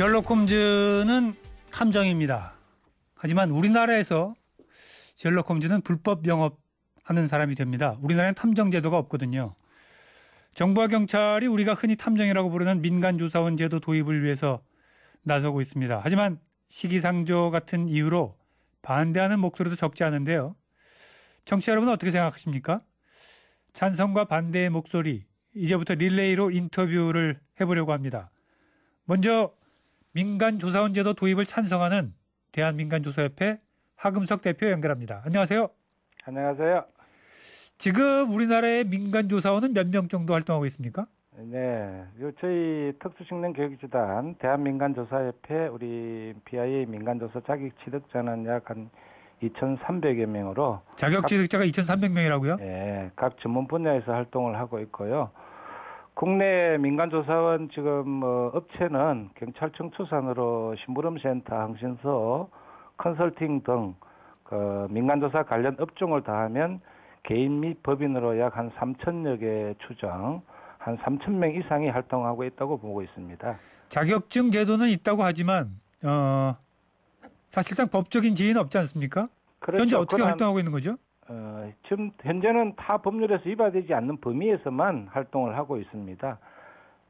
셜록 홈즈는 탐정입니다. 하지만 우리나라에서 셜록 홈즈는 불법 영업하는 사람이 됩니다. 우리나라엔 탐정 제도가 없거든요. 정부와 경찰이 우리가 흔히 탐정이라고 부르는 민간조사원 제도 도입을 위해서 나서고 있습니다. 하지만 시기상조 같은 이유로 반대하는 목소리도 적지 않은데요. 청취자 여러분 어떻게 생각하십니까? 찬성과 반대의 목소리 이제부터 릴레이로 인터뷰를 해보려고 합니다. 먼저 민간 조사원 제도 도입을 찬성하는 대한민간조사협회 하금석 대표 연결합니다. 안녕하세요. 안녕하세요. 지금 우리나라의 민간조사원은 몇 명 정도 활동하고 있습니까? 네, 요 저희 특수식량교육재단 대한민간조사협회 우리 BIA 민간조사 자격 취득자는 약 한 2,300여 명으로 자격 취득자가 2,300명이라고요? 네, 각 전문 분야에서 활동을 하고 있고요. 국내 민간조사원 지금 뭐 업체는 경찰청 추산으로 심부름센터, 항신소, 컨설팅 등 그 민간조사 관련 업종을 다하면 개인 및 법인으로 약 한 3천여 개 추정, 한 3천 명 이상이 활동하고 있다고 보고 있습니다. 자격증 제도는 있다고 하지만 어, 사실상 법적인 지위는 없지 않습니까? 그렇죠. 현재 어떻게 그러나, 활동하고 있는 거죠? 어, 지금 현재는 타 법률에서 위반되지 않는 범위에서만 활동을 하고 있습니다.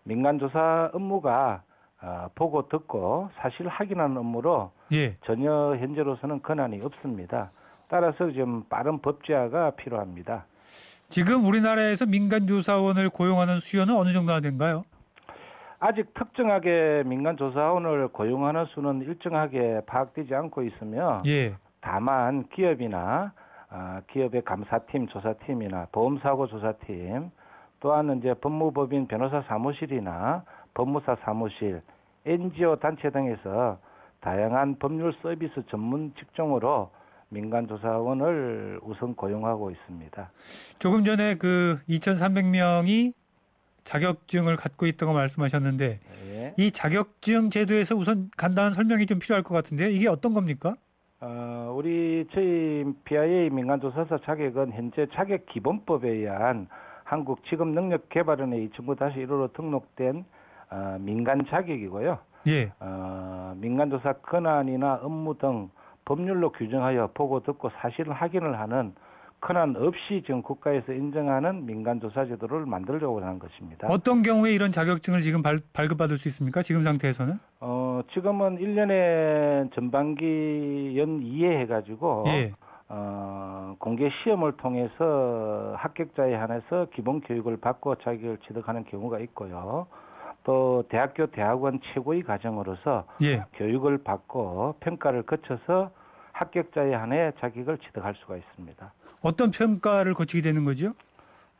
민간조사 업무가 어, 보고 듣고 사실 확인하는 업무로 예. 전혀 현재로서는 권한이 없습니다. 따라서 좀 빠른 법제화가 필요합니다. 지금 우리나라에서 민간조사원을 고용하는 수요는 어느 정도나 된가요? 아직 특정하게 민간조사원을 고용하는 수는 일정하게 파악되지 않고 있으며 예. 다만 기업이나 아, 기업의 감사팀, 조사팀이나 보험사고 조사팀 또한 이제 법무법인 변호사 사무실이나 법무사 사무실, NGO 단체 등에서 다양한 법률 서비스 전문 직종으로 민간 조사원을 우선 고용하고 있습니다. 조금 전에 그 2,300명이 자격증을 갖고 있다고 말씀하셨는데 예. 이 자격증 제도에서 우선 간단한 설명이 좀 필요할 것 같은데요. 이게 어떤 겁니까? 어, 우리 저희 BIA 민간조사사 자격은 현재 자격 기본법에 의한 한국 직업 능력 개발원에 2009-1호로 등록된 어, 민간 자격이고요. 예. 어, 민간조사 권한이나 업무 등 법률로 규정하여 보고 듣고 사실 확인을 하는 권한 없이 지금 국가에서 인정하는 민간 조사 제도를 만들려고 하는 것입니다. 어떤 경우에 이런 자격증을 지금 발, 발급받을 수 있습니까? 지금 상태에서는? 어, 지금은 1년에 전반기 연 2회 해가지고 예. 어, 공개 시험을 통해서 합격자에 한해서 기본 교육을 받고 자격을 취득하는 경우가 있고요. 또 대학교 대학원 최고위 과정으로서 예. 교육을 받고 평가를 거쳐서 합격자에 한해 자격을 취득할 수가 있습니다. 어떤 평가를 거치게 되는 거죠?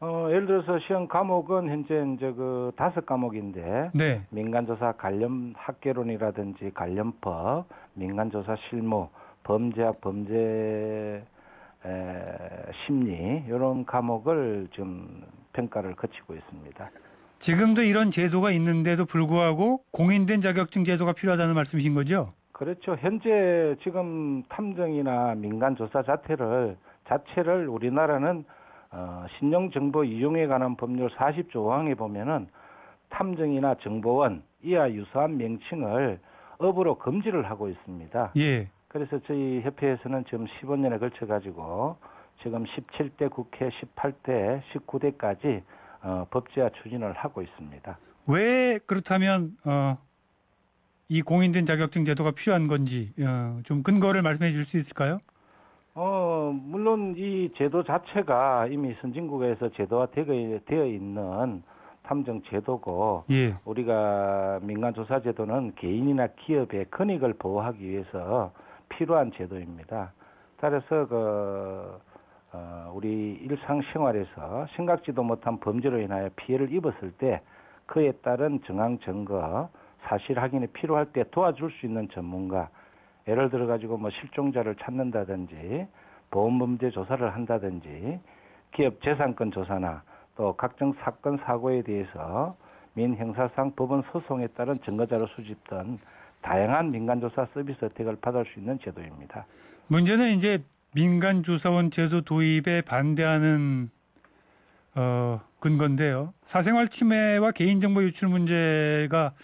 어, 예를 들어서 시험 과목은 현재 이제 그 다섯 과목인데 네. 민간조사 관련 학계론이라든지 관련법, 민간조사 실무, 범죄학 범죄 에, 심리 이런 과목을 지금 평가를 거치고 있습니다. 지금도 이런 제도가 있는데도 불구하고 공인된 자격증 제도가 필요하다는 말씀이신 거죠? 그렇죠. 현재 지금 탐정이나 민간 조사 자체를 자체를 우리나라는 어, 신용 정보 이용에 관한 법률 40조 5항에 보면은 탐정이나 정보원 이와 유사한 명칭을 업으로 금지를 하고 있습니다. 예. 그래서 저희 협회에서는 지금 15년에 걸쳐 가지고 지금 17대 국회, 18대, 19대까지 어, 법제화 추진을 하고 있습니다. 왜 그렇다면 어, 이 공인된 자격증 제도가 필요한 건지 어, 좀 근거를 말씀해 줄 수 있을까요? 어, 물론 이 제도 자체가 이미 선진국에서 제도화되어 되어 있는 탐정 제도고 예. 우리가 민간 조사 제도는 개인이나 기업의 권익을 보호하기 위해서 필요한 제도입니다. 따라서 그 어, 우리 일상생활에서 생각지도 못한 범죄로 인하여 피해를 입었을 때 그에 따른 정황 증거, 사실 확인이 필요할 때 도와줄 수 있는 전문가, 예를 들어 가지고 뭐 실종자를 찾는다든지 보험 범죄 조사를 한다든지 기업 재산권 조사나 또 각종 사건 사고에 대해서 민 형사상 법원 소송에 따른 증거자료 수집 등 다양한 민간조사 서비스 혜택을 받을 수 있는 제도입니다. 문제는 이제 민간조사원 제도 도입에 반대하는 어, 근건데요. 사생활 침해와 개인정보 유출 문제가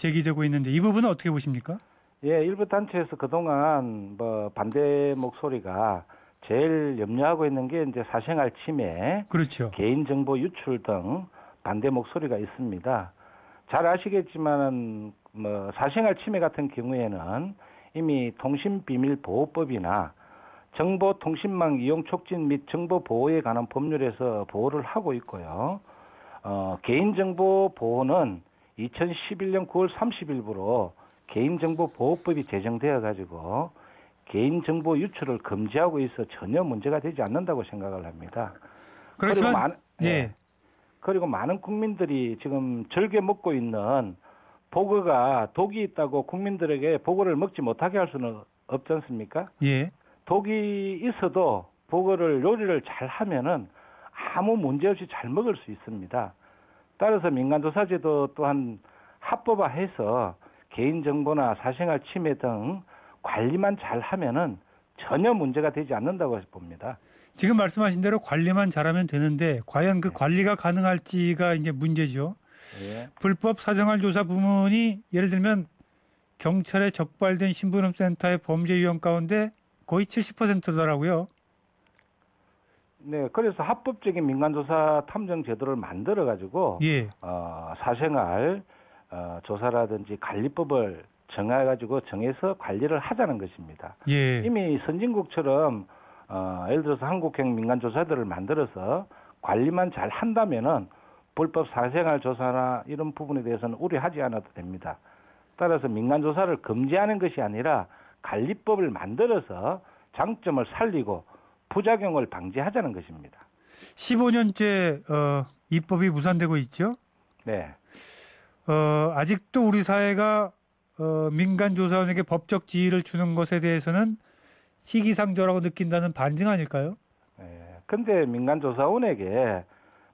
제기되고 있는데 이 부분은 어떻게 보십니까? 예, 일부 단체에서 그동안 뭐 반대 목소리가 제일 염려하고 있는 게 이제 사생활 침해, 그렇죠. 개인정보 유출 등 반대 목소리가 있습니다. 잘 아시겠지만은 뭐 사생활 침해 같은 경우에는 이미 통신비밀보호법이나 정보통신망 이용 촉진 및 정보 보호에 관한 법률에서 보호를 하고 있고요. 어, 개인정보 보호는 2011년 9월 30일부로 개인정보보호법이 제정되어 가지고 개인정보 유출을 금지하고 있어 전혀 문제가 되지 않는다고 생각을 합니다. 그렇지만 그리고 많- 예. 그리고 많은 국민들이 지금 즐겨 먹고 있는 보거가 독이 있다고 국민들에게 보거를 먹지 못하게 할 수는 없지 않습니까? 예. 독이 있어도 보거를 요리를 잘 하면은 아무 문제 없이 잘 먹을 수 있습니다. 따라서 민간조사제도 또한 합법화해서 개인정보나 사생활 침해 등 관리만 잘 하면은 전혀 문제가 되지 않는다고 봅니다. 지금 말씀하신 대로 관리만 잘하면 되는데 과연 그 네. 관리가 가능할지가 이제 문제죠. 예. 불법 사생활 조사 부문이 예를 들면 경찰에 적발된 신분음센터의 범죄 유형 가운데 거의 70%더라고요. 네, 그래서 합법적인 민간조사 탐정 제도를 만들어 가지고 예. 어, 사생활 어, 조사라든지 관리법을 정해 가지고 정해서 관리를 하자는 것입니다. 예. 이미 선진국처럼 어, 예를 들어서 한국형 민간조사들을 만들어서 관리만 잘 한다면은 불법 사생활 조사나 이런 부분에 대해서는 우려하지 않아도 됩니다. 따라서 민간 조사를 금지하는 것이 아니라 관리법을 만들어서 장점을 살리고 부작용을 방지하자는 것입니다. 15년째 어, 입법이 무산되고 있죠. 네. 어, 아직도 우리 사회가 어, 민간 조사원에게 법적 지위를 주는 것에 대해서는 시기상조라고 느낀다는 반증 아닐까요? 예, 근데 민간 조사원에게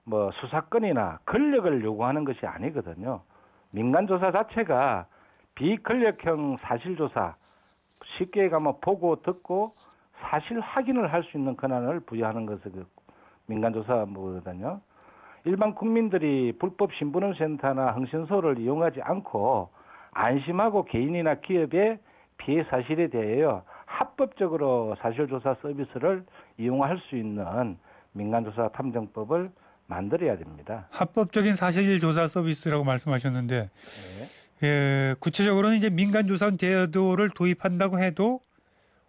뭐 수사권이나 권력을 요구하는 것이 아니거든요. 민간 조사 자체가 비권력형 사실조사, 쉽게 가면 보고 듣고 사실 확인을 할 수 있는 권한을 부여하는 것이 그 민간조사거든요. 일반 국민들이 불법 신분음센터나 흥신소를 이용하지 않고 안심하고 개인이나 기업의 피해 사실에 대하여 합법적으로 사실조사 서비스를 이용할 수 있는 민간조사 탐정법을 만들어야 됩니다. 합법적인 사실 조사 서비스라고 말씀하셨는데 네. 예, 구체적으로는 이제 민간 조사원 제도를 도입한다고 해도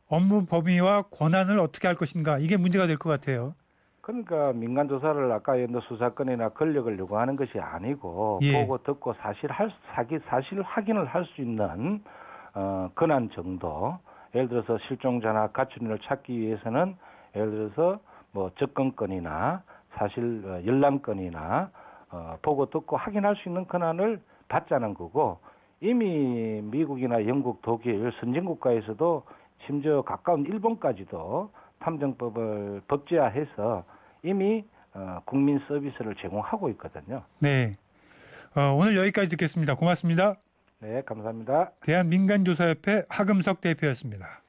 업무 범위와 권한을 어떻게 할 것인가 이게 문제가 될 것 같아요. 그러니까 민간 조사를 아까 얘기한 수사권이나 권력을 요구하는 것이 아니고 예. 보고 듣고 사실 할 사기 사실 확인을 할 수 있는 어, 권한 정도. 예를 들어서 실종자나 가출인을 찾기 위해서는 예를 들어서 뭐 접근권이나 사실 어, 열람권이나 어, 보고 듣고 확인할 수 있는 권한을 받자는 거고 이미 미국이나 영국, 독일 선진국가에서도 심지어 가까운 일본까지도 탐정법을 법제화해서 이미 어, 국민 서비스를 제공하고 있거든요. 네. 어, 오늘 여기까지 듣겠습니다. 고맙습니다. 네, 감사합니다. 대한민간조사협회 하금석 대표였습니다.